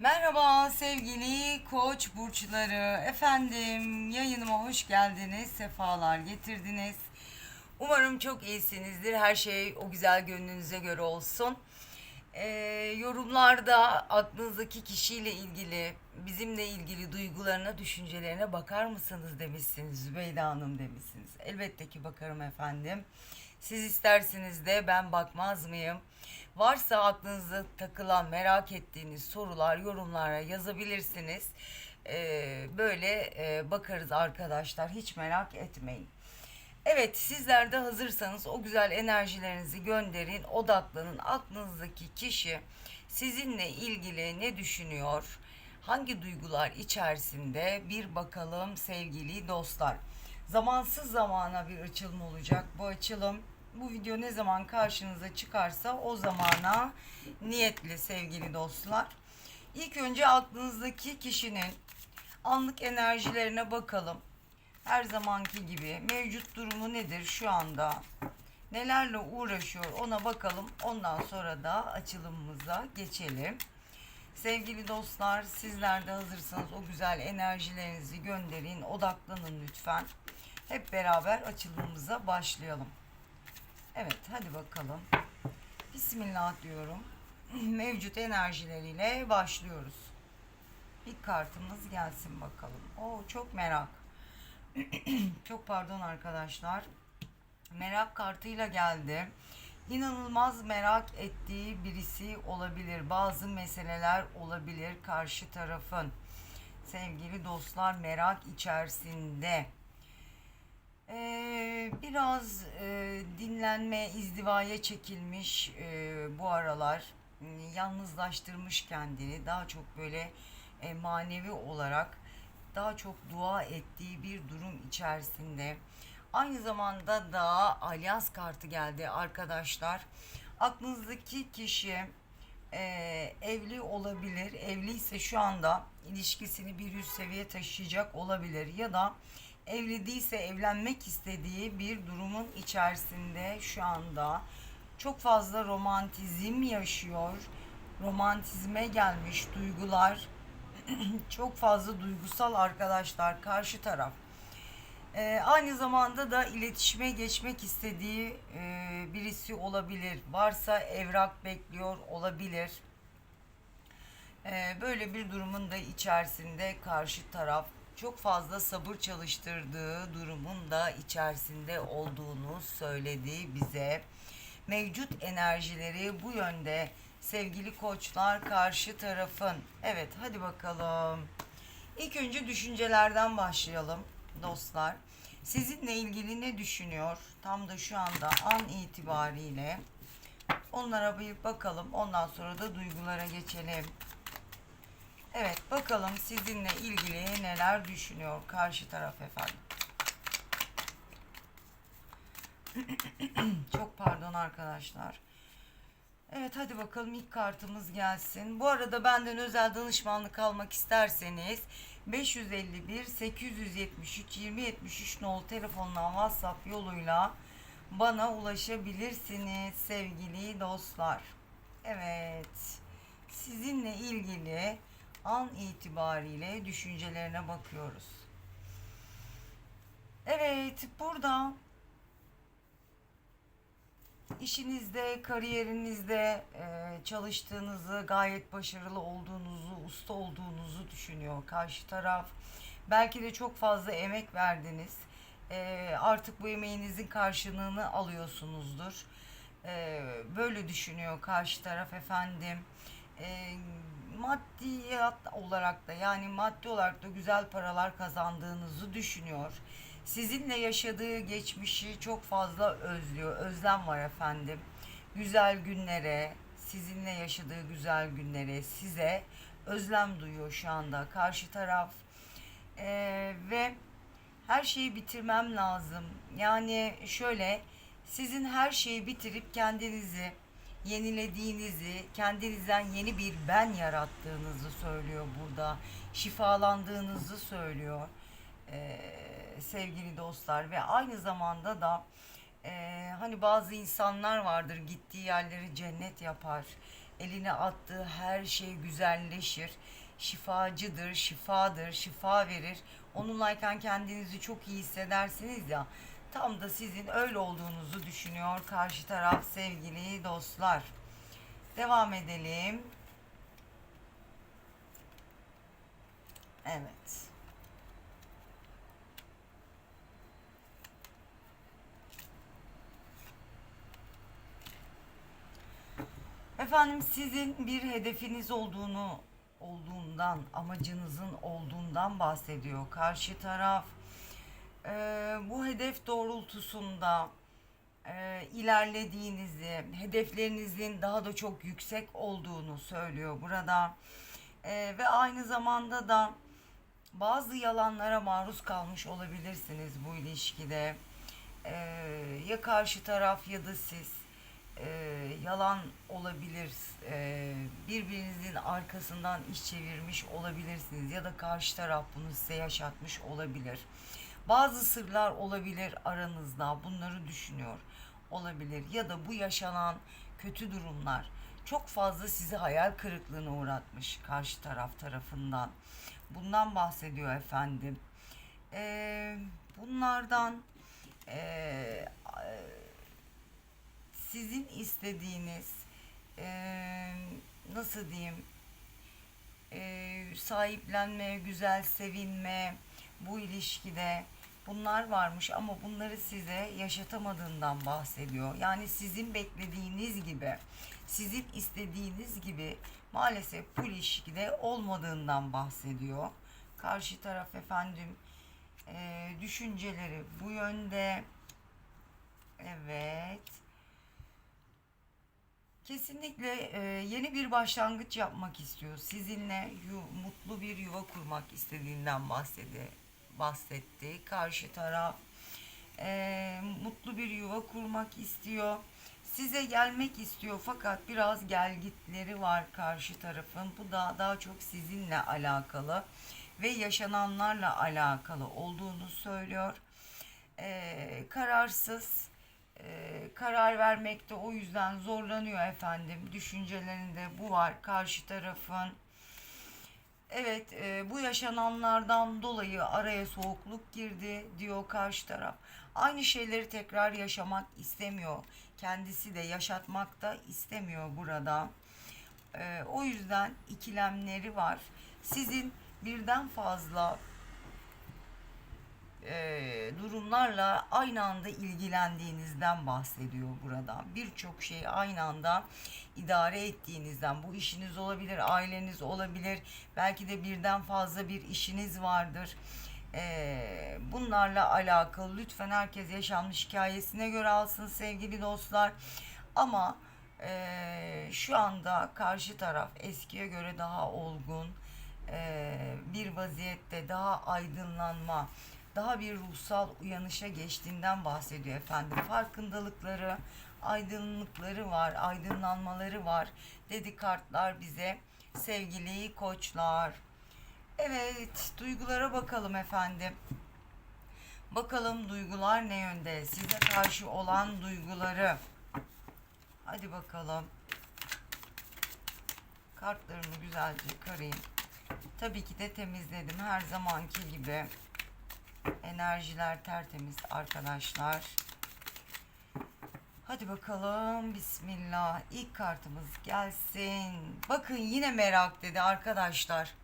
Merhaba sevgili koç burçları. Efendim yayınıma hoş geldiniz. Sefalar getirdiniz. Umarım çok iyisinizdir. Her şey o güzel gönlünüze göre olsun. Ee, yorumlarda aklınızdaki kişiyle ilgili, bizimle ilgili duygularına, düşüncelerine bakar mısınız demişsiniz. Zübeyde Hanım demişsiniz. Elbette ki bakarım efendim. Siz isterseniz de ben bakmaz mıyım? Varsa aklınıza takılan, merak ettiğiniz sorular yorumlara yazabilirsiniz. Ee, böyle e, bakarız arkadaşlar. Hiç merak etmeyin. Evet sizler de hazırsanız o güzel enerjilerinizi gönderin, odaklanın. Aklınızdaki kişi sizinle ilgili ne düşünüyor? Hangi duygular içerisinde bir bakalım sevgili dostlar. Zamansız zamana bir açılım olacak. Bu açılım bu video ne zaman karşınıza çıkarsa o zamana niyetli sevgili dostlar. İlk önce aklınızdaki kişinin anlık enerjilerine bakalım. Her zamanki gibi mevcut durumu nedir şu anda? Nelerle uğraşıyor ona bakalım. Ondan sonra da açılımımıza geçelim. Sevgili dostlar sizler de hazırsanız o güzel enerjilerinizi gönderin. Odaklanın lütfen. Hep beraber açılımımıza başlayalım. Evet hadi bakalım. Bismillah diyorum. Mevcut enerjileriyle başlıyoruz. İlk kartımız gelsin bakalım. Oo çok merak. çok pardon arkadaşlar. Merak kartıyla geldi. İnanılmaz merak ettiği birisi olabilir. Bazı meseleler olabilir karşı tarafın. Sevgili dostlar merak içerisinde. Ee, biraz e, dinlenme, izdivaya çekilmiş e, bu aralar. Yalnızlaştırmış kendini. Daha çok böyle e, manevi olarak daha çok dua ettiği bir durum içerisinde. Aynı zamanda da alyans kartı geldi arkadaşlar. Aklınızdaki kişi e, evli olabilir. Evliyse şu anda ilişkisini bir üst seviye taşıyacak olabilir ya da evli değilse evlenmek istediği bir durumun içerisinde şu anda çok fazla romantizm yaşıyor. Romantizme gelmiş duygular çok fazla duygusal arkadaşlar karşı taraf. Ee, aynı zamanda da iletişime geçmek istediği e, birisi olabilir. Varsa evrak bekliyor olabilir. Ee, böyle bir durumun da içerisinde karşı taraf çok fazla sabır çalıştırdığı durumun da içerisinde olduğunu söyledi bize. Mevcut enerjileri bu yönde sevgili koçlar karşı tarafın. Evet hadi bakalım. İlk önce düşüncelerden başlayalım dostlar. Sizinle ilgili ne düşünüyor? Tam da şu anda an itibariyle. Onlara bir bakalım. Ondan sonra da duygulara geçelim. Evet bakalım sizinle ilgili neler düşünüyor karşı taraf efendim. Çok pardon arkadaşlar. Evet hadi bakalım ilk kartımız gelsin. Bu arada benden özel danışmanlık almak isterseniz 551 873 2073 nolu telefondan WhatsApp yoluyla bana ulaşabilirsiniz sevgili dostlar. Evet. Sizinle ilgili an itibariyle düşüncelerine bakıyoruz. Evet, burada işinizde, kariyerinizde e, çalıştığınızı, gayet başarılı olduğunuzu, usta olduğunuzu düşünüyor karşı taraf. Belki de çok fazla emek verdiniz. E, artık bu emeğinizin karşılığını alıyorsunuzdur. E, böyle düşünüyor karşı taraf efendim. Maddiyat olarak da yani maddi olarak da güzel paralar kazandığınızı düşünüyor. Sizinle yaşadığı geçmişi çok fazla özlüyor. Özlem var efendim. Güzel günlere, sizinle yaşadığı güzel günlere, size özlem duyuyor şu anda karşı taraf. Ee, ve her şeyi bitirmem lazım. Yani şöyle sizin her şeyi bitirip kendinizi yenilediğinizi, kendinizden yeni bir ben yarattığınızı söylüyor burada. Şifalandığınızı söylüyor ee, sevgili dostlar ve aynı zamanda da e, hani bazı insanlar vardır gittiği yerleri cennet yapar. eline attığı her şey güzelleşir. Şifacıdır, şifadır, şifa verir. Onunlayken kendinizi çok iyi hissedersiniz ya. Tam da sizin öyle olduğunuzu düşünüyor karşı taraf sevgili dostlar. Devam edelim. Evet. Efendim sizin bir hedefiniz olduğunu olduğundan, amacınızın olduğundan bahsediyor. Karşı taraf Ee, bu hedef doğrultusunda e, ilerlediğinizi, hedeflerinizin daha da çok yüksek olduğunu söylüyor burada. Ee, ve aynı zamanda da bazı yalanlara maruz kalmış olabilirsiniz bu ilişkide. Ee, ya karşı taraf ya da siz e, yalan olabilir. Ee, birbirinizin arkasından iş çevirmiş olabilirsiniz ya da karşı taraf bunu size yaşatmış olabilir. Bazı sırlar olabilir aranızda. Bunları düşünüyor olabilir ya da bu yaşanan kötü durumlar çok fazla sizi hayal kırıklığına uğratmış karşı taraf tarafından. Bundan bahsediyor efendim. Ee, bunlardan ee, sizin istediğiniz ee, nasıl diyeyim ee, sahiplenme, güzel sevinme bu ilişkide bunlar varmış ama bunları size yaşatamadığından bahsediyor. Yani sizin beklediğiniz gibi, sizin istediğiniz gibi maalesef bu ilişkide olmadığından bahsediyor. Karşı taraf efendim e, düşünceleri bu yönde. Evet. Kesinlikle e, yeni bir başlangıç yapmak istiyor. Sizinle yu, mutlu bir yuva kurmak istediğinden bahsedi, bahsetti. Karşı taraf e, mutlu bir yuva kurmak istiyor. Size gelmek istiyor fakat biraz gelgitleri var karşı tarafın. Bu da daha çok sizinle alakalı ve yaşananlarla alakalı olduğunu söylüyor. E, kararsız e, karar vermekte o yüzden zorlanıyor efendim. Düşüncelerinde bu var karşı tarafın. Evet e, bu yaşananlardan dolayı araya soğukluk girdi diyor karşı taraf. Aynı şeyleri tekrar yaşamak istemiyor. Kendisi de yaşatmak da istemiyor burada. E, o yüzden ikilemleri var. Sizin birden fazla e, durumlarla aynı anda ilgilendiğinizden bahsediyor burada. Birçok şey aynı anda idare ettiğinizden. Bu işiniz olabilir, aileniz olabilir. Belki de birden fazla bir işiniz vardır. E, bunlarla alakalı lütfen herkes yaşanmış hikayesine göre alsın sevgili dostlar. Ama e, şu anda karşı taraf eskiye göre daha olgun e, bir vaziyette daha aydınlanma, daha bir ruhsal uyanışa geçtiğinden bahsediyor efendim. Farkındalıkları, aydınlıkları var, aydınlanmaları var dedi kartlar bize sevgili koçlar. Evet, duygulara bakalım efendim. Bakalım duygular ne yönde? Size karşı olan duyguları. Hadi bakalım. Kartlarımı güzelce karayım. Tabii ki de temizledim her zamanki gibi. Enerjiler tertemiz arkadaşlar. Hadi bakalım. Bismillah. İlk kartımız gelsin. Bakın yine merak dedi arkadaşlar.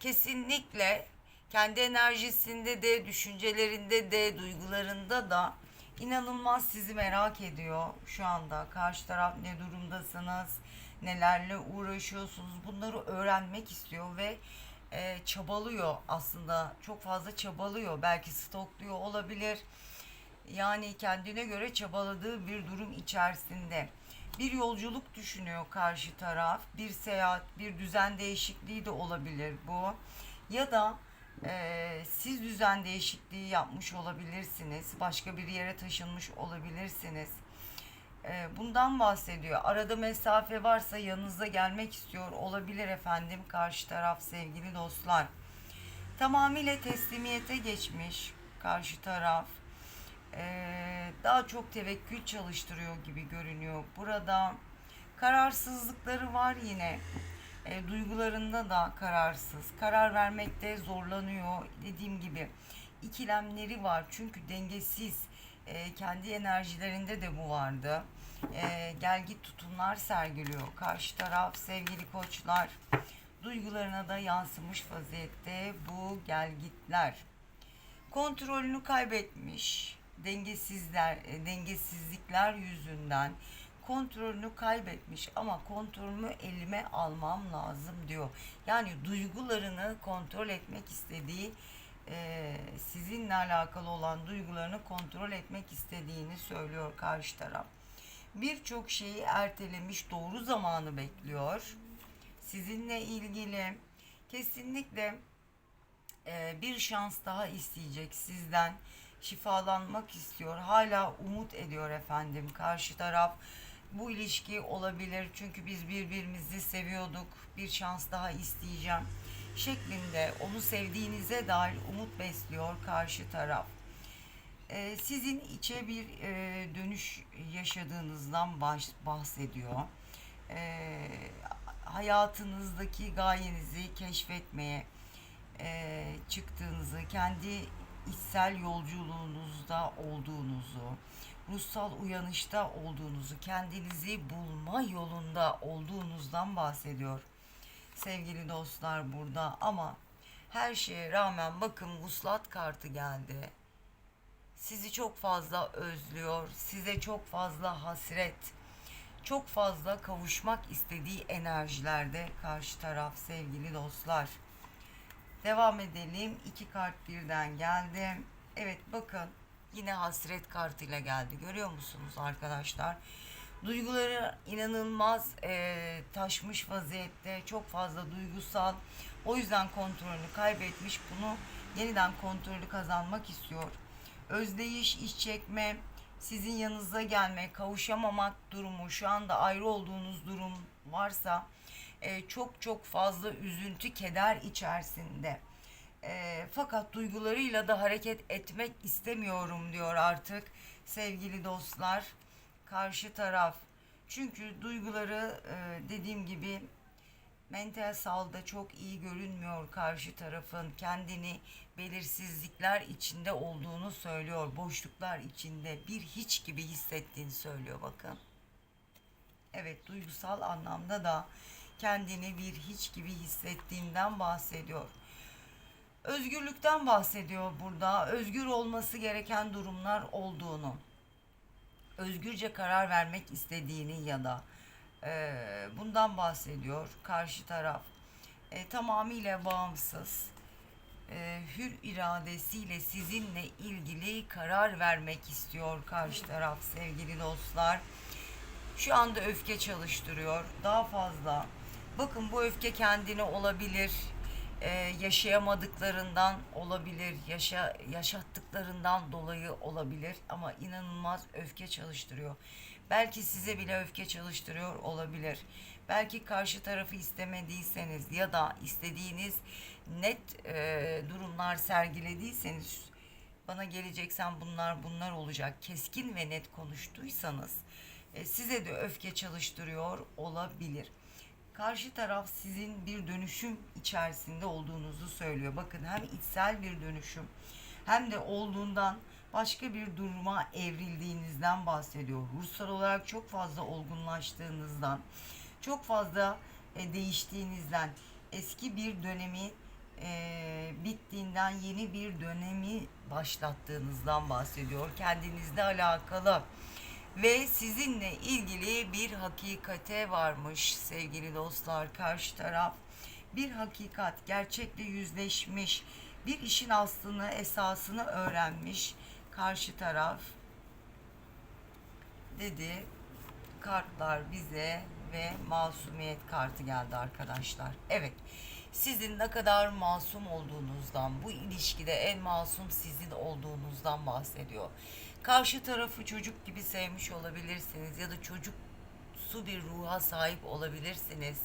Kesinlikle kendi enerjisinde de, düşüncelerinde de, duygularında da inanılmaz sizi merak ediyor şu anda. Karşı taraf ne durumdasınız? Nelerle uğraşıyorsunuz? Bunları öğrenmek istiyor ve e, çabalıyor aslında. Çok fazla çabalıyor. Belki stokluyor olabilir. Yani kendine göre çabaladığı bir durum içerisinde. Bir yolculuk düşünüyor karşı taraf. Bir seyahat bir düzen değişikliği de olabilir bu. Ya da e, siz düzen değişikliği yapmış olabilirsiniz. Başka bir yere taşınmış olabilirsiniz bundan bahsediyor. Arada mesafe varsa yanınıza gelmek istiyor olabilir efendim karşı taraf sevgili dostlar. Tamamıyla teslimiyete geçmiş karşı taraf. E, daha çok tevekkül çalıştırıyor gibi görünüyor. Burada Kararsızlıkları var yine. E, duygularında da kararsız. Karar vermekte zorlanıyor. Dediğim gibi ikilemleri var. Çünkü dengesiz. E, kendi enerjilerinde de bu vardı. E, gel git tutumlar sergiliyor. Karşı taraf sevgili koçlar duygularına da yansımış vaziyette bu gelgitler. Kontrolünü kaybetmiş dengesizler e, dengesizlikler yüzünden kontrolünü kaybetmiş ama kontrolümü elime almam lazım diyor. Yani duygularını kontrol etmek istediği e, sizinle alakalı olan duygularını kontrol etmek istediğini söylüyor karşı taraf. Birçok şeyi ertelemiş, doğru zamanı bekliyor. Sizinle ilgili kesinlikle e, bir şans daha isteyecek sizden. Şifalanmak istiyor. Hala umut ediyor efendim karşı taraf. Bu ilişki olabilir çünkü biz birbirimizi seviyorduk. Bir şans daha isteyeceğim şeklinde onu sevdiğinize dair umut besliyor karşı taraf. Ee, sizin içe bir e, dönüş yaşadığınızdan baş, bahsediyor. Ee, hayatınızdaki gayenizi keşfetmeye e, çıktığınızı, kendi içsel yolculuğunuzda olduğunuzu, ruhsal uyanışta olduğunuzu, kendinizi bulma yolunda olduğunuzdan bahsediyor. Sevgili dostlar burada ama her şeye rağmen bakın vuslat kartı geldi. Sizi çok fazla özlüyor, size çok fazla hasret, çok fazla kavuşmak istediği enerjilerde karşı taraf sevgili dostlar. Devam edelim. İki kart birden geldi. Evet bakın yine hasret kartıyla geldi. Görüyor musunuz arkadaşlar? Duyguları inanılmaz e, taşmış vaziyette. Çok fazla duygusal. O yüzden kontrolünü kaybetmiş. Bunu yeniden kontrolü kazanmak istiyor. Özdeyiş, iş çekme, sizin yanınıza gelme, kavuşamamak durumu, şu anda ayrı olduğunuz durum varsa e, çok çok fazla üzüntü, keder içerisinde. E, fakat duygularıyla da hareket etmek istemiyorum diyor artık sevgili dostlar. Karşı taraf. Çünkü duyguları e, dediğim gibi mental sağlıkta çok iyi görünmüyor karşı tarafın kendini belirsizlikler içinde olduğunu söylüyor. Boşluklar içinde bir hiç gibi hissettiğini söylüyor bakın. Evet duygusal anlamda da kendini bir hiç gibi hissettiğinden bahsediyor. Özgürlükten bahsediyor burada. Özgür olması gereken durumlar olduğunu. Özgürce karar vermek istediğini ya da e, bundan bahsediyor karşı taraf. E, tamamıyla bağımsız. E, hür iradesiyle sizinle ilgili karar vermek istiyor karşı taraf sevgili dostlar. Şu anda öfke çalıştırıyor. Daha fazla. Bakın bu öfke kendine olabilir. Ee, yaşayamadıklarından olabilir. Yaşa, yaşattıklarından dolayı olabilir. Ama inanılmaz öfke çalıştırıyor. Belki size bile öfke çalıştırıyor olabilir. Belki karşı tarafı istemediyseniz ya da istediğiniz net e, durumlar sergilediyseniz bana geleceksen bunlar bunlar olacak. Keskin ve net konuştuysanız e, size de öfke çalıştırıyor olabilir. Karşı taraf sizin bir dönüşüm içerisinde olduğunuzu söylüyor. Bakın hem içsel bir dönüşüm hem de olduğundan başka bir duruma evrildiğinizden bahsediyor. Ruhsal olarak çok fazla olgunlaştığınızdan, çok fazla e, değiştiğinizden, eski bir dönemi e, bittiğinden yeni bir dönemi başlattığınızdan bahsediyor. Kendinizle alakalı ve sizinle ilgili bir hakikate varmış sevgili dostlar karşı taraf. Bir hakikat gerçekle yüzleşmiş bir işin aslını esasını öğrenmiş karşı taraf. Dedi kartlar bize ve masumiyet kartı geldi arkadaşlar. Evet sizin ne kadar masum olduğunuzdan, bu ilişkide en masum sizin olduğunuzdan bahsediyor. Karşı tarafı çocuk gibi sevmiş olabilirsiniz ya da çocuksu bir ruha sahip olabilirsiniz.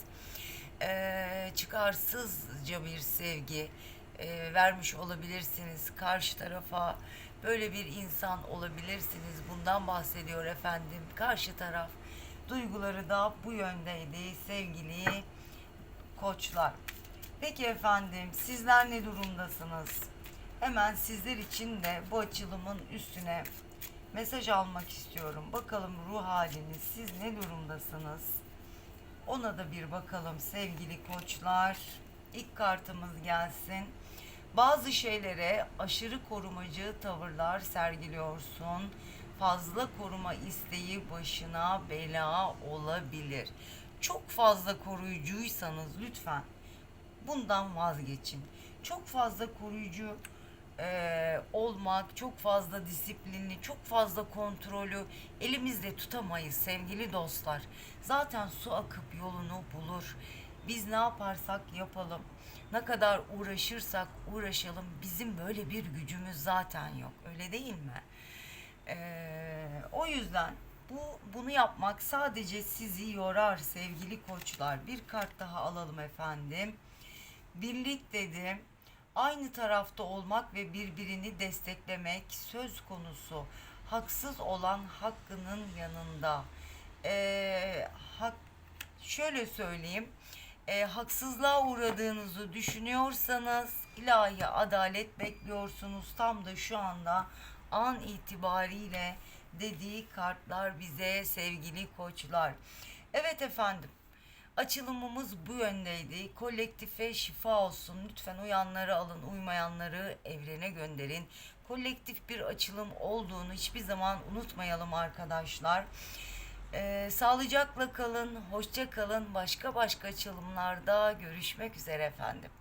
Ee, çıkarsızca bir sevgi e, vermiş olabilirsiniz karşı tarafa. Böyle bir insan olabilirsiniz. Bundan bahsediyor efendim. Karşı taraf Duyguları da bu yöndeydi sevgili koçlar. Peki efendim sizler ne durumdasınız? Hemen sizler için de bu açılımın üstüne mesaj almak istiyorum. Bakalım ruh haliniz siz ne durumdasınız? Ona da bir bakalım sevgili koçlar. İlk kartımız gelsin. Bazı şeylere aşırı korumacı tavırlar sergiliyorsun. Fazla koruma isteği başına bela olabilir. Çok fazla koruyucuysanız lütfen bundan vazgeçin. Çok fazla koruyucu eee, olmak, çok fazla disiplinli, çok fazla kontrolü elimizde tutamayız sevgili dostlar. Zaten su akıp yolunu bulur. Biz ne yaparsak yapalım, ne kadar uğraşırsak uğraşalım bizim böyle bir gücümüz zaten yok. Öyle değil mi? Eee, o yüzden bu bunu yapmak sadece sizi yorar sevgili koçlar. Bir kart daha alalım efendim. Birlik dedim. Aynı tarafta olmak ve birbirini desteklemek söz konusu. Haksız olan hakkının yanında. Ee, hak, şöyle söyleyeyim. Ee, haksızlığa uğradığınızı düşünüyorsanız ilahi adalet bekliyorsunuz. Tam da şu anda an itibariyle dediği kartlar bize sevgili koçlar. Evet efendim. Açılımımız bu yöndeydi. Kolektife şifa olsun. Lütfen uyanları alın, uymayanları evrene gönderin. Kolektif bir açılım olduğunu hiçbir zaman unutmayalım arkadaşlar. Ee, sağlıcakla kalın, hoşça kalın. Başka başka açılımlarda görüşmek üzere efendim.